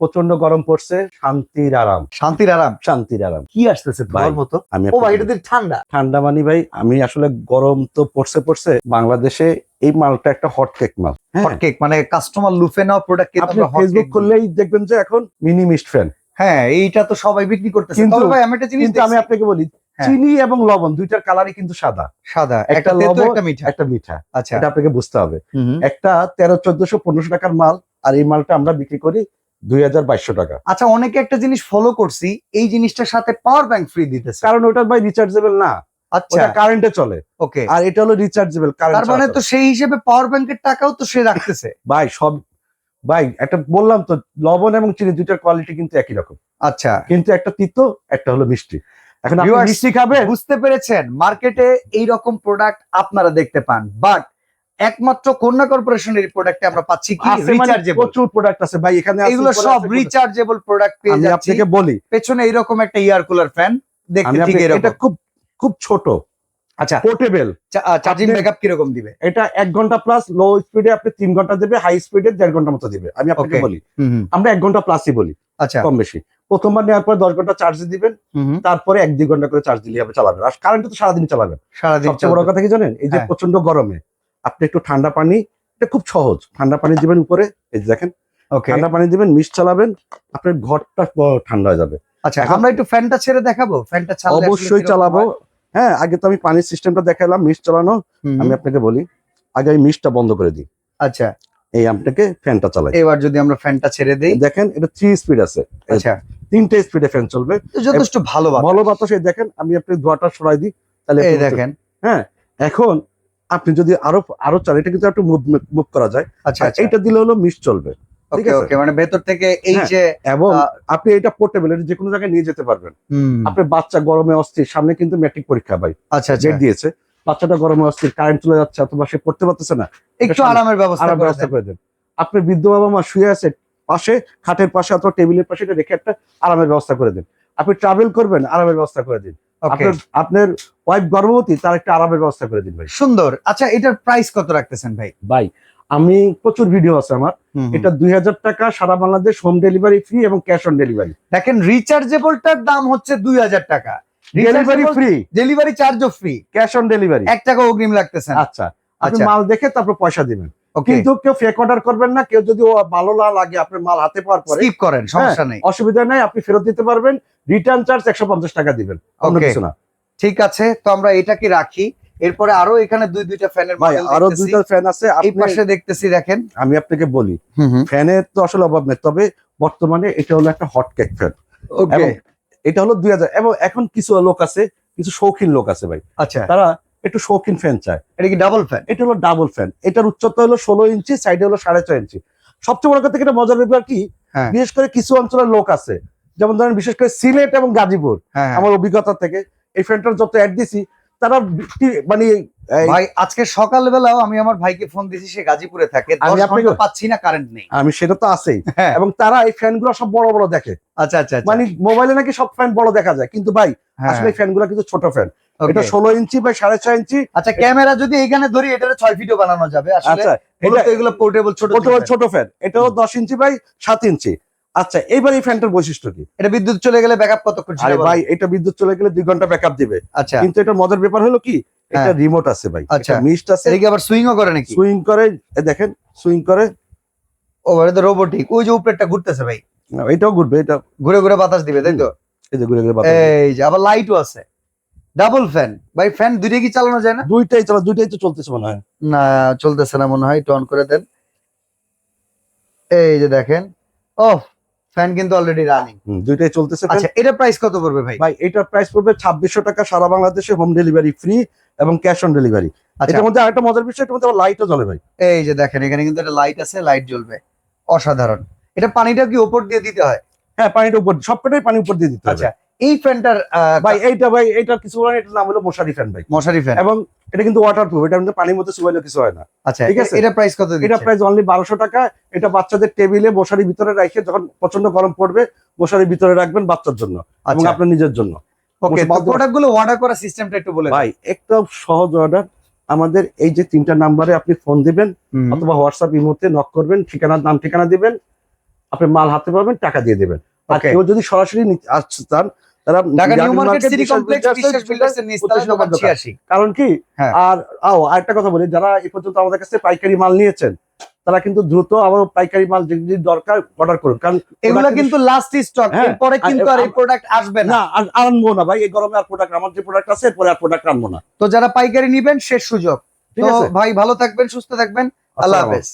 প্রচণ্ড গরম পড়ছে শান্তির আরাম। শান্তির আরাম? শান্তির আরাম। কি আসতেছে ভাই, মতো? আমি ও ভাই এটা ঠান্ডা? ঠান্ডা মানি ভাই আমি আসলে গরম তো পড়ছে পড়ছে বাংলাদেশে এই মালটা একটা হট কেক মাল। হ্যাঁ, হটকেক মানে কাস্টমার লুফে নেওয়া প্রোডাক্ট আপনি ফেসবুক। করলেই দেখবেন যে এখন মিনি মিস্ট ফ্যান হ্যাঁ এইটা তো সবাই বিক্রি করতেছে। কিন্তু- তবে ভাই আমি একটা জিনিস আমি আপনাকে বলি হ্যাঁ। চিনি এবং লবণ দুইটার কালারই কিন্তু সাদা। সাদা। একটা লবণ, একটা মিঠা। একটা মিঠা। আচ্ছা। এটা আপনাকে বুঝতে হবে। একটা তেরো চোদ্দশো পনেরোশো টাকার মাল আর এই মালটা আমরা বিক্রি করি দুই টাকা। আচ্ছা অনেকে একটা জিনিস ফলো করছি এই জিনিসটার সাথে পাওয়ার ব্যাংক ফ্রি দিতেছে। কারণ ওটা ভাই রিচার্জেবল না। আচ্ছা। কারেন্টে চলে। ওকে। আর এটা হলো রিচার্জেবল তার মানে তো সেই হিসেবে পাওয়ার ব্যাংকের টাকাও তো সে রাখতেছে। ভাই সব ভাই একটা বললাম তো লবণ এবং চিনি দুইটার কোয়ালিটি কিন্তু একই রকম। আচ্ছা। কিন্তু একটা তিতো একটা হলো মিষ্টি। এখন মিষ্টি খাবেন? বুঝতে পেরেছেন মার্কেটে এই রকম প্রোডাক্ট আপনারা দেখতে পান। বাট একমাত্র কন্যা কর্পোরেশনের প্রোডাক্টে আমরা পাচ্ছি কি? মানে রিচার্জেবল প্রচুর প্রোডাক্ট আছে ভাই এখানে এগুলো সব রিচার্জেবল প্রোডাক্ট পেয়ে আমি যাচ্ছি। আপনাকে বলি। পেছনে এইরকম একটা ইয়ার কুলার ফ্যান দেখতে ঠিক এরকম। এটা খুব খুব ছোট। আচ্ছা। পোর্টেবল চার্জিং আপনি- ব্যাকআপ কীরকম দিবে? এটা এক ঘণ্টা প্লাস লো স্পিডে আপনি তিন ঘণ্টা দেবে হাই স্পিডে দেড় ঘণ্টা মতো দিবে। আমি আপনাকে. বলি। আমরা এক ঘণ্টা প্লাসই বলি আচ্ছা। কম বেশি। প্রথমবার নেওয়ার পর দশ ঘণ্টা চার্জ দিবেন তারপরে এক দুই ঘণ্টা করে চার্জ দিলে হবে চালাবেন। আর কারেন্ট তো সারাদিন চালাবেন। সারাদিন সবচেয়ে বড় কথা কি জানেন? এই যে হ্যাঁ। প্রচণ্ড গরমে আপনি একটু ঠান্ডা পানি এটা খুব সহজ। ঠান্ডা পানি দিবেন উপরে এই যে দেখেন। ঠান্ডা পানি দিবেন মিস চালাবেন আপনার ঘরটা ঠান্ডা হয়ে যাবে। আচ্ছা আমরা একটু ফ্যানটা ছেড়ে দেখাবো। ফ্যানটা অবশ্যই চালাবো। হ্যাঁ? আগে তো আমি পানির সিস্টেমটা দেখালাম মিস চালানো। আমি আপনাকে বলি আগে আমি মিসটা বন্ধ করে দিই। আচ্ছা। এই আপনাকে ফ্যানটা চালাই। এবার যদি আমরা ফ্যানটা ছেড়ে দেই। দেখেন এটা থ্রি স্পিড আছে। আচ্ছা। তিনটে স্পিডে ফ্যান চলবে। যথেষ্ট ভালো বাতাস। ভালো বাতাস এই দেখেন আমি আপনি ধোয়াটা সরাই দিই তাহলে এই দেখেন। হ্যাঁ এখন আপনি যদি আরও আরও চান এটা কিন্তু একটু মুভ করা যায়। আচ্ছা আচ্ছা। এইটা দিলে হলো মিস চলবে। ঠিক আছে? মানে ভেতর থেকে এই হ্যাঁ। যে এবং আপনি এটা পোর্টেবল এটা যে কোনো জায়গায় নিয়ে যেতে পারবেন। হুম, আপনার বাচ্চা গরমে অস্থির সামনে কিন্তু ম্যাট্রিক পরীক্ষা ভাই। আচ্ছা আচ্ছা। ডেট দিয়েছে। বাচ্চাটা গরমে অস্থির কারেন্ট চলে যাচ্ছে অথবা সে পড়তে পারতেছে না। একটু আরামের ব্যবস্থা ব্যবস্থা করে দেন। আপনার বৃদ্ধ বাবা মা শুয়ে আছে পাশে খাটের পাশে অথবা টেবিলের পাশে এটা রেখে একটা আরামের ব্যবস্থা করে দিন। আপনি ট্রাভেল করবেন আরামের ব্যবস্থা করে দিন। আপনার আপনার ওয়াইফ গর্ভবতী তার একটা আরামের ব্যবস্থা করে দিন ভাই। সুন্দর। আচ্ছা এটার প্রাইস কত রাখতেছেন ভাই? ভাই আমি প্রচুর ভিডিও আছে আমার। এটা দুই হাজার টাকা সারা বাংলাদেশ হোম ডেলিভারি ফ্রি এবং ক্যাশ অন ডেলিভারি দেখেন রিচার্জেবলটার দাম হচ্ছে দুই হাজার টাকা। ডেলিভারি ফ্রি ডেলিভারি চার্জও ফ্রি ক্যাশ অন ডেলিভারি এক টাকা অগ্রিম লাগতেছে আচ্ছা আপনি আচ্ছা। মাল দেখে তারপর পয়সা দিবেন। কিন্তু কেউ ফেক অর্ডার করবেন না কেউ যদি ভালো না লাগে আপনার মাল হাতে পাওয়ার পরে স্কিপ করেন সমস্যা নেই। অসুবিধা নাই আপনি ফেরত দিতে পারবেন রিটার্ন চার্জ একশো পঞ্চাশ টাকা দিবেন অন্য কিছু না। ঠিক আছে তো আমরা এটাকে রাখি? এরপরে আরও এখানে দুই দুইটা ফ্যানের আরও দুইটা ফ্যান আছে এই পাশে দেখতেছি দেখেন। আমি আপনাকে বলি ফ্যানের তো আসলে অভাব নেই তবে বর্তমানে এটা হলো একটা হট কেক ফ্যান ওকে এটা হলো দুই হাজার এবং এখন কিছু লোক আছে কিছু শৌখিন লোক আছে ভাই। আচ্ছা। তারা একটু শৌখিন ফ্যান চায় এটা কি ডাবল ফ্যান এটা হলো ডাবল ফ্যান এটার উচ্চতা হলো ষোলো ইঞ্চি সাইডে হলো সাড়ে ছয় ইঞ্চি। সবচেয়ে বড় কথা এটা মজার ব্যাপার কি হ্যাঁ। বিশেষ করে কিছু অঞ্চলের লোক আছে যেমন ধরেন বিশেষ করে সিলেট এবং গাজীপুর হ্যাঁ আমার অভিজ্ঞতা থেকে এই ফ্যানটার যত অ্যাড দিছি তারা মানে ভাই আজকে সকালবেলাও আমি আমার ভাইকে ফোন দিছি সে গাজীপুরে থাকে। আমি আপনাকে- পাচ্ছি না কারেন্ট নেই। আমি সেটা তো আছেই। হ্যাঁ। এবং তারা এই ফ্যানগুলো সব বড় বড় দেখে। আচ্ছা আচ্ছা আচ্ছা। মানে মোবাইলে নাকি সব ফ্যান বড় দেখা যায়। কিন্তু ভাই হ্যাঁ, আসলে ফ্যানগুলো কিন্তু ছোট ফ্যান. এটা ষোলো ইঞ্চি বা সাড়ে ছয় ইঞ্চি। আচ্ছা ক্যামেরা যদি এখানে ধরি এটা ছয় ফিটও বানানো যাবে আচ্ছা এগুলো পোর্টেবল ছোট ফ্যান এটাও দশ ইঞ্চি বাই সাত ইঞ্চি। আচ্ছা এইবার এই ফ্যানটার বৈশিষ্ট্য কি? এটা বিদ্যুৎ চলে গেলে ব্যাকআপ কতক্ষণ আরে ভাই এটা বিদ্যুৎ চলে গেলে দুই ঘণ্টা ব্যাকআপ দিবে। আচ্ছা। কিন্তু এটা মজার ব্যাপার হলো কি? এটা হ্যাঁ। রিমোট আছে ভাই। আচ্ছা। মিস্ট আছে। এদিকে আবার সুইংও করে নাকি? সুইং করে দেখেন সুইং করে। ও এটা তো রোবোটিক ওই যে উপরেরটা ঘুরতেছে ভাই। এটাও ঘুরবে এটা ঘুরে ঘুরে বাতাস দিবে তাই তো? এই যে ঘুরে ঘুরে বাতাস এই যে আবার লাইটও আছে। ডাবল ফ্যান ভাই ফ্যান দুইটা কি চালানো যায় না? দুইটাই চলা দুইটাই তো চলতেছে মনে হয়। না চলতেছে না মনে হয়। একটু অন করে দেন। এই যে দেখেন। ও ফ্যান কিন্তু অলরেডি রানিং দুইটাই চলতেছে আচ্ছা এটা প্রাইস কত পড়বে ভাই? ভাই এটার প্রাইস পড়বে ছাব্বিশশো টাকা সারা বাংলাদেশে হোম ডেলিভারি ফ্রি এবং ক্যাশ অন ডেলিভারি আচ্ছা। এটার মধ্যে আরেকটা মজার বিষয় এটার মধ্যে লাইটও জ্বলে ভাই। এই যে দেখেন এখানে কিন্তু একটা লাইট আছে লাইট জ্বলবে। অসাধারণ। এটা পানিটা কি উপর দিয়ে দিতে হয়? হ্যাঁ পানিটা উপর সবটাই পানি উপর দিয়ে দিতে হয় আচ্ছা এই ফ্যানটার ভাই এইটা ভাই এইটা কিছু হয় এটার নাম হলো মশারি ফ্যান ভাই। মশারি ফ্যান। এবং এটা কিন্তু ওয়াটার প্রুফ এটা কিন্তু পানির মধ্যে চুবাইলে কিছু হয় না। আচ্ছা ঠিক আছে। এটা প্রাইস কত এটা প্রাইস অনলি বারোশো টাকা এটা বাচ্চাদের টেবিলে মশারির ভিতরে রেখে যখন প্রচণ্ড গরম পড়বে মশারির ভিতরে রাখবেন বাচ্চার জন্য এবং আচ্ছা। আপনার নিজের জন্য। ওকে মশারি- অর্ডার করার সিস্টেমটা একটু বলে ভাই একটা সহজ অর্ডার আমাদের এই যে তিনটা নাম্বারে আপনি ফোন দিবেন অথবা হোয়াটসঅ্যাপ ইমোতে নক করবেন ঠিকানার নাম ঠিকানা দিবেন আপনি মাল হাতে পাবেন টাকা দিয়ে দেবেন। আর কেউ যদি সরাসরি আসতে চান তারা। 86 কারণ কি? হ্যাঁ। আর আও আরেকটা কথা বলি যারা এই পর্যন্ত আমাদের কাছে পাইকারি মাল নিয়েছেন তারা কিন্তু দ্রুত আবার পাইকারি মাল যেগুলি দরকার অর্ডার করুন। কারণ এগুলো কিন্তু লাস্ট স্টক হ্যাঁ, এরপরে কিন্তু আর এই প্রোডাক্ট আসবে না। না আর আনব না ভাই এই গরমে আর প্রোডাক্ট আমার যে প্রোডাক্ট আছে এরপরে আর প্রোডাক্ট আনব না। তো যারা পাইকারি নিবেন শেষ সুযোগ। তো ভাই ভালো থাকবেন সুস্থ থাকবেন। আল্লাহ হাফেজ।